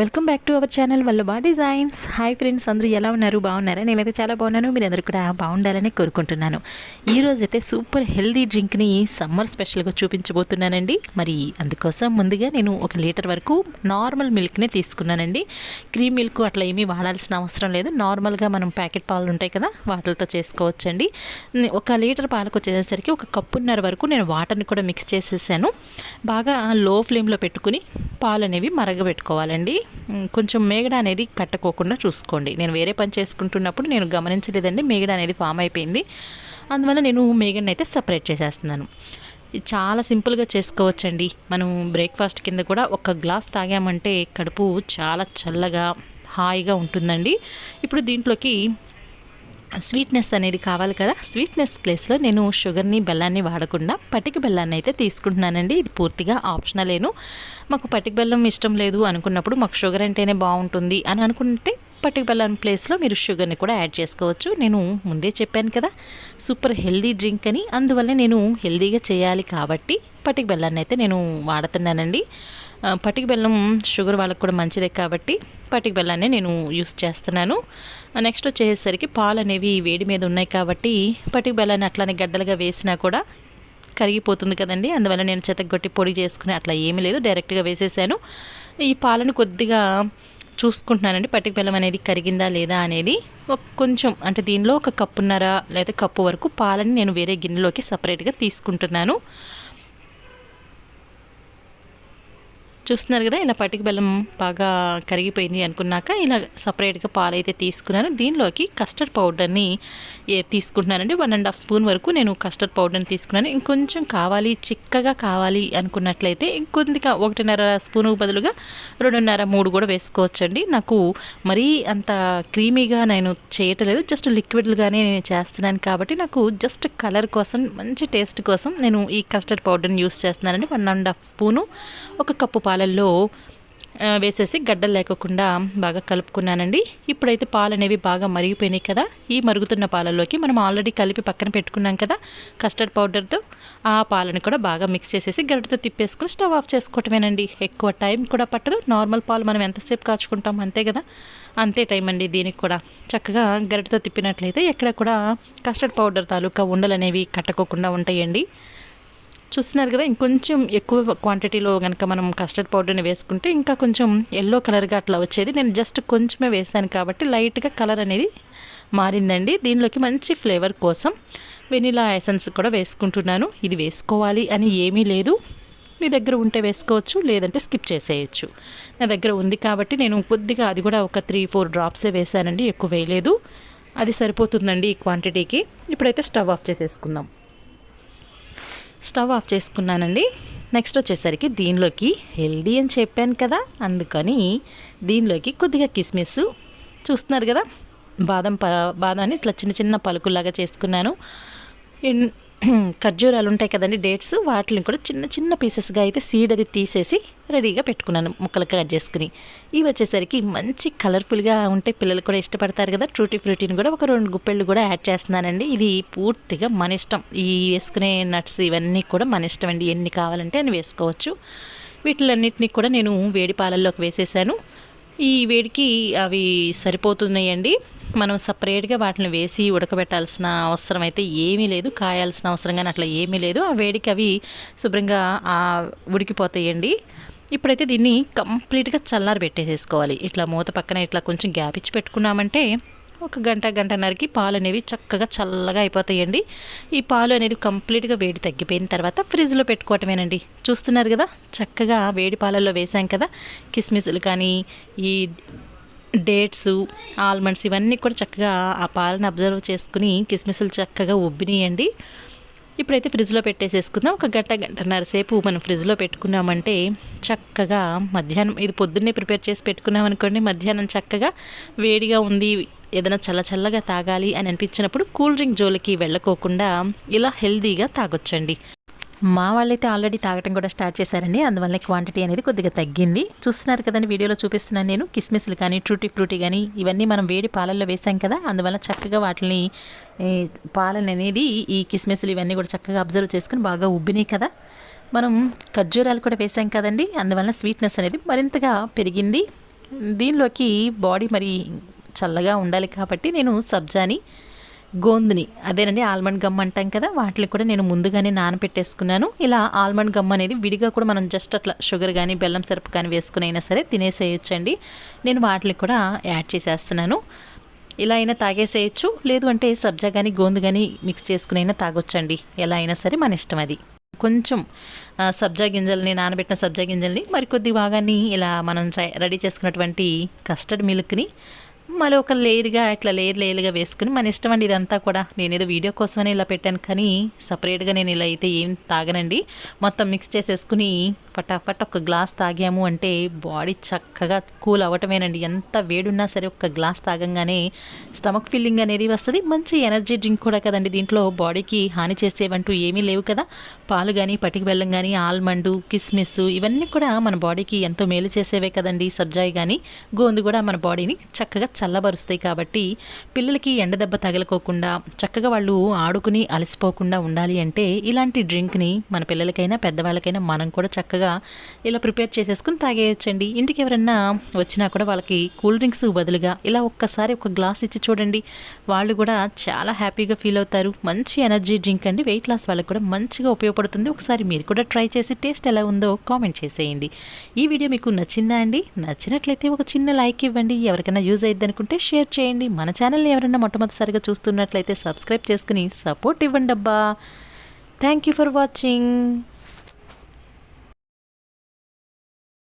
Welcome back to our channel Vallabha designs. Hi friends అందరూ ఎలా ఉన్నారు? బాగున్నారా? నేనైతే చాలా బాగున్నాను. మీరు అందరూ కూడా బాగుండాలని కోరుకుంటున్నాను. ఈరోజు అయితే సూపర్ హెల్దీ డ్రింక్ని సమ్మర్ స్పెషల్గా చూపించబోతున్నానండి. మరి అందుకోసం ముందుగా నేను ఒక లీటర్ వరకు నార్మల్ మిల్క్నే తీసుకున్నానండి. క్రీమ్ మిల్క్ అట్లా ఏమీ వాడాల్సిన అవసరం లేదు. నార్మల్గా మనం ప్యాకెట్ పాలు ఉంటాయి కదా వాటితో చేసుకోవచ్చండి. ఒక లీటర్ పాలకు వచ్చేసరికి ఒక కప్పున్నర వరకు నేను వాటర్ని కూడా మిక్స్ చేసేసాను. బాగా లో ఫ్లేమ్లో పెట్టుకుని పాలు అనేవి మరగబెట్టుకోవాలండి. కొంచెం మేగడ అనేది కట్టుకోకుండా చూసుకోండి. నేను వేరే పని చేసుకుంటున్నప్పుడు నేను గమనించలేదండి మేగడ అనేది ఫామ్ అయిపోయింది. అందువల్ల నేను మేగడని అయితే సపరేట్ చేసేస్తున్నాను. చాలా సింపుల్గా చేసుకోవచ్చండి. మనం బ్రేక్ఫాస్ట్ కింద కూడా ఒక గ్లాస్ తాగామంటే కడుపు చాలా చల్లగా హాయిగా ఉంటుందండి. ఇప్పుడు దీంట్లోకి స్వీట్నెస్ అనేది కావాలి కదా. స్వీట్నెస్ ప్లేస్లో నేను షుగర్ని బెల్లాన్ని వాడకుండా పటిక బెల్లాన్ని అయితే తీసుకుంటున్నానండి. ఇది పూర్తిగా ఆప్షనలేను. మాకు పటిక బెల్లం ఇష్టం లేదు అనుకున్నప్పుడు మాకు షుగర్ అంటేనే బాగుంటుంది అని అనుకుంటే పటిక బెల్లం ప్లేస్లో మీరు షుగర్ని కూడా యాడ్ చేసుకోవచ్చు. నేను ముందే చెప్పాను కదా సూపర్ హెల్దీ డ్రింక్ అని. అందువల్ల నేను హెల్దీగా చేయాలి కాబట్టి పటిక బెల్లాన్ని అయితే నేను వాడుతున్నానండి. పటిక బెల్లం షుగర్ వాళ్ళకి కూడా మంచిదే కాబట్టి పటిక బెల్లాన్ని నేను యూస్ చేస్తున్నాను. నెక్స్ట్ వచ్చేసరికి పాలు అనేవి వేడి మీద ఉన్నాయి కాబట్టి పటిక బెల్లాన్ని అట్లానే గడ్డలుగా వేసినా కూడా కరిగిపోతుంది కదండి. అందువల్ల నేను చెతగొట్టి పొడి చేసుకుని అట్లా ఏమీ లేదు డైరెక్ట్గా వేసేసాను. ఈ పాలను కొద్దిగా చూసుకుంటున్నానండి పటిక బెల్లం అనేది కరిగిందా లేదా అనేది. ఒక కొంచెం అంటే దీనిలో ఒక కప్పున్నర లేదా కప్పు వరకు పాలని నేను వేరే గిన్నెలోకి సపరేట్గా తీసుకుంటున్నాను. చూస్తున్నారు కదా ఇలా పటిక బెల్లం బాగా కరిగిపోయింది అనుకున్నాక ఇలా సపరేట్గా పాలైతే తీసుకున్నాను. దీనిలోకి కస్టర్డ్ పౌడర్ని తీసుకుంటున్నానండి. వన్ అండ్ హాఫ్ స్పూన్ వరకు నేను కస్టర్డ్ పౌడర్ని తీసుకున్నాను. ఇంకొంచెం కావాలి చిక్కగా కావాలి అనుకున్నట్లయితే ఇంకొద్దిగా ఒకటిన్నర స్పూన్ బదులుగా రెండున్నర మూడు కూడా వేసుకోవచ్చండి. నాకు మరీ అంత క్రీమీగా నేను చేయటలేదు. జస్ట్ లిక్విడ్గానే నేను చేస్తున్నాను కాబట్టి నాకు జస్ట్ కలర్ కోసం మంచి టేస్ట్ కోసం నేను ఈ కస్టర్డ్ పౌడర్ని యూస్ చేస్తున్నానండి. వన్ అండ్ హాఫ్ స్పూను ఒక కప్పు పాలు పాలల్లో వేసేసి గడ్డలు లేకోకుండా బాగా కలుపుకున్నానండి. ఇప్పుడైతే పాలు అనేవి బాగా మరిగిపోయినాయి కదా. ఈ మరుగుతున్న పాలల్లోకి మనం ఆల్రెడీ కలిపి పక్కన పెట్టుకున్నాం కదా కస్టర్డ్ పౌడర్తో ఆ పాలను కూడా బాగా మిక్స్ చేసేసి గరిటతో తిప్పేసుకుని స్టవ్ ఆఫ్ చేసుకోవటమేనండి. ఎక్కువ టైం కూడా పట్టదు. నార్మల్ పాలు మనం ఎంతసేపు కాచుకుంటాం అంతే కదా. అంతే టైం అండి దీనికి కూడా. చక్కగా గరిటతో తిప్పినట్లయితే ఎక్కడ కూడా కస్టర్డ్ పౌడర్ తాలూకా ఉండలు అనేవి కట్టకోకుండా ఉంటాయండి. చూస్తున్నారు కదా ఇంకొంచెం ఎక్కువ క్వాంటిటీలో కనుక మనం కస్టర్డ్ పౌడర్ని వేసుకుంటే ఇంకా కొంచెం ఎల్లో కలర్గా అట్లా వచ్చేది. నేను జస్ట్ కొంచెమే వేసాను కాబట్టి లైట్గా కలర్ అనేది మారిందండి. దీనిలోకి మంచి ఫ్లేవర్ కోసం వెనిలా ఎసెన్స్ కూడా వేసుకుంటున్నాను. ఇది వేసుకోవాలి అని ఏమీ లేదు. మీ దగ్గర ఉంటే వేసుకోవచ్చు లేదంటే స్కిప్ చేసేయచ్చు. నా దగ్గర ఉంది కాబట్టి నేను కొద్దిగా అది కూడా ఒక త్రీ ఫోర్ డ్రాప్సే వేసానండి ఎక్కువ వేయలేదు. అది సరిపోతుందండి ఈ క్వాంటిటీకి ఇప్పుడైతే స్టవ్ ఆఫ్ చేసేసుకుందాం. స్టవ్ ఆఫ్ చేసుకున్నానండి. నెక్స్ట్ వచ్చేసరికి దీనిలోకి హెల్దీ అని చెప్పాను కదా అందుకని దీనిలోకి కొద్దిగా కిస్మిస్. చూస్తున్నారు కదా? బాదం ప బాదాన్ని ఇట్లా చిన్న చిన్న పలుకుల్లాగా చేసుకున్నాను. ఖర్జూరాలు ఉంటాయి కదండి డేట్స్ వాటిని కూడా చిన్న చిన్న పీసెస్గా అయితే సీడ్ అది తీసేసి రెడీగా పెట్టుకున్నాను ముక్కలు కట్ చేసుకుని. ఇవి వచ్చేసరికి మంచి కలర్ఫుల్గా ఉంటే పిల్లలు కూడా ఇష్టపడతారు కదా. ట్రూటీ ఫ్రూటీని కూడా ఒక రెండు గుప్పెళ్ళు కూడా యాడ్ చేస్తున్నానండి. ఇది పూర్తిగా మన ఇష్టం. ఈ వేసుకునే నట్స్ ఇవన్నీ కూడా మన ఇష్టం అండి ఎన్ని కావాలంటే అని వేసుకోవచ్చు. వీటిలన్నిటినీ కూడా నేను వేడి పాలల్లోకి వేసేసాను. ఈ వేడికి అవి సరిపోతున్నాయండి. మనం సపరేట్గా వాటిని వేసి ఉడకబెట్టాల్సిన అవసరం అయితే ఏమీ లేదు. కాయాల్సిన అవసరం కానీ అట్లా ఏమీ లేదు. ఆ వేడికి అవి శుభ్రంగా ఉడికిపోతాయండి. ఇప్పుడైతే దీన్ని కంప్లీట్గా చల్లారి పెట్టేసేసుకోవాలి. ఇట్లా మూత పక్కన ఇట్లా కొంచెం గ్యాప్ ఇచ్చి పెట్టుకున్నామంటే ఒక గంట గంటన్నరకి పాలు అనేవి చక్కగా చల్లగా అయిపోతాయండి. ఈ పాలు అనేది కంప్లీట్గా వేడి తగ్గిపోయిన తర్వాత ఫ్రిడ్జ్లో పెట్టుకోవటమేనండి. చూస్తున్నారు కదా? చక్కగా వేడి పాలల్లో వేసాం కదా? కిస్మిస్లు కానీ ఈ డేట్స్ ఆల్మండ్స్ ఇవన్నీ కూడా చక్కగా ఆ పాలను అబ్జర్వ్ చేసుకుని కిస్మిస్లు చక్కగా ఉబ్బినియండి. ఇప్పుడైతే ఫ్రిడ్జ్లో పెట్టేసేసుకుందాం. ఒక గంట గంటన్నర సేపు మనం ఫ్రిడ్జ్లో పెట్టుకున్నామంటే చక్కగా మధ్యాహ్నం ఇది పొద్దున్నే ప్రిపేర్ చేసి పెట్టుకున్నాం అనుకోండి మధ్యాహ్నం చక్కగా వేడిగా ఉంది ఏదైనా చల్ల చల్లగా తాగాలి అని అనిపించినప్పుడు కూల్ డ్రింక్ జోలికి వెళ్ళకోకుండా ఇలా హెల్తీగా తాగొచ్చండి. మా వాళ్ళైతే ఆల్రెడీ తాగటం కూడా స్టార్ట్ చేశారండి. అందువల్ల క్వాంటిటీ అనేది కొద్దిగా తగ్గింది. చూస్తున్నారు కదండి వీడియోలో చూపిస్తున్నాను నేను. కిస్మిస్లు కానీ ట్రూటీ ఫ్రూటీ కానీ ఇవన్నీ మనం వేడి పాలల్లో వేసాం కదా అందువల్ల చక్కగా వాటిని ఈ, పాలన అనేది ఈ కిస్మిస్లు ఇవన్నీ కూడా చక్కగా అబ్జర్వ్ చేసుకుని బాగా ఉబ్బినాయి కదా. మనం ఖర్జూరాలు కూడా వేసాం కదండి అందువల్ల స్వీట్నెస్ అనేది మరింతగా పెరిగింది. దీనిలోకి బాడీ మరి చల్లగా ఉండాలి కాబట్టి నేను సబ్జాని గోందిని. అదేనండి ఆల్మండ్ గమ్ అంటాం కదా వాటిని కూడా నేను ముందుగానే నానబెట్టేసుకున్నాను ఇలా ఆల్మండ్ గమ్ అనేది విడిగా కూడా మనం జస్ట్ అట్లా షుగర్ కానీ బెల్లం సిరప్ కానీ వేసుకుని అయినా సరే తినేసేయచ్చండి. నేను వాటిని కూడా యాడ్ చేసేస్తున్నాను. ఇలా అయినా తాగేసేయచ్చు లేదు అంటే సబ్జా కానీ గోందు కానీ మిక్స్ చేసుకునైనా తాగొచ్చండి. ఎలా అయినా సరే మన ఇష్టం అది. కొంచెం సబ్జా గింజల్ని నానబెట్టిన సబ్జా గింజల్ని మరికొద్ది భాగాన్ని ఇలా మనం రెడీ చేసుకున్నటువంటి కస్టర్డ్ మిల్క్ని మళ్ళీ ఒక లేయర్గా ఇట్లా లేయర్ లేయర్గా వేసుకుని మన ఇష్టం అండి ఇదంతా కూడా. నేను ఏదో వీడియో కోసమని ఇలా పెట్టాను. కానీ సపరేట్గా నేను ఇలా అయితే ఏం తాగనండి. మొత్తం మిక్స్ చేసేసుకుని ఫటాఫట్ ఒక గ్లాస్ తాగాము అంటే బాడీ చక్కగా కూల్ అవ్వటమేనండి. ఎంత వేడున్నా సరే ఒక గ్లాస్ తాగంగానే స్టమక్ ఫీలింగ్ అనేది వస్తుంది. మంచి ఎనర్జీ డ్రింక్ కూడా కదండి దీంట్లో. బాడీకి హాని చేసేవంటూ ఏమీ లేవు కదా. పాలు కానీ పటికి బెల్లం కానీ ఆల్మండు కిస్మిస్ ఇవన్నీ కూడా మన బాడీకి ఎంతో మేలు చేసేవే కదండి. సబ్జాయి కానీ గోందు కూడా మన బాడీని చక్కగా చల్లబరుస్తాయి కాబట్టి పిల్లలకి ఎండ దెబ్బ తగలకోకుండా చక్కగా వాళ్ళు ఆడుకుని అలసిపోకుండా ఉండాలి అంటే ఇలాంటి డ్రింక్ని మన పిల్లలకైనా పెద్దవాళ్ళకైనా మనం కూడా చక్కగా చక్కగా ఇలా ప్రిపేర్ చేసేసుకుని తాగేయచ్చండి. ఇంటికి ఎవరన్నా వచ్చినా కూడా వాళ్ళకి కూల్ డ్రింక్స్ బదులుగా ఇలా ఒక్కసారి ఒక గ్లాస్ ఇచ్చి చూడండి. వాళ్ళు కూడా చాలా హ్యాపీగా ఫీల్ అవుతారు. మంచి ఎనర్జీ డ్రింక్ అండి. వెయిట్ లాస్ వాళ్ళకి కూడా మంచిగా ఉపయోగపడుతుంది. ఒకసారి మీరు కూడా ట్రై చేసి టేస్ట్ ఎలా ఉందో కామెంట్ చేసేయండి. ఈ వీడియో మీకు నచ్చిందా అండి? నచ్చినట్లయితే ఒక చిన్న లైక్ ఇవ్వండి. ఎవరికైనా యూజ్ అయ్యిద్ది అనుకుంటే షేర్ చేయండి. మన ఛానల్ని ఎవరైనా మొట్టమొదటిసారిగా చూస్తున్నట్లయితే సబ్స్క్రైబ్ చేసుకుని సపోర్ట్ ఇవ్వండి అబ్బా థ్యాంక్ యూ ఫర్ వాచింగ్.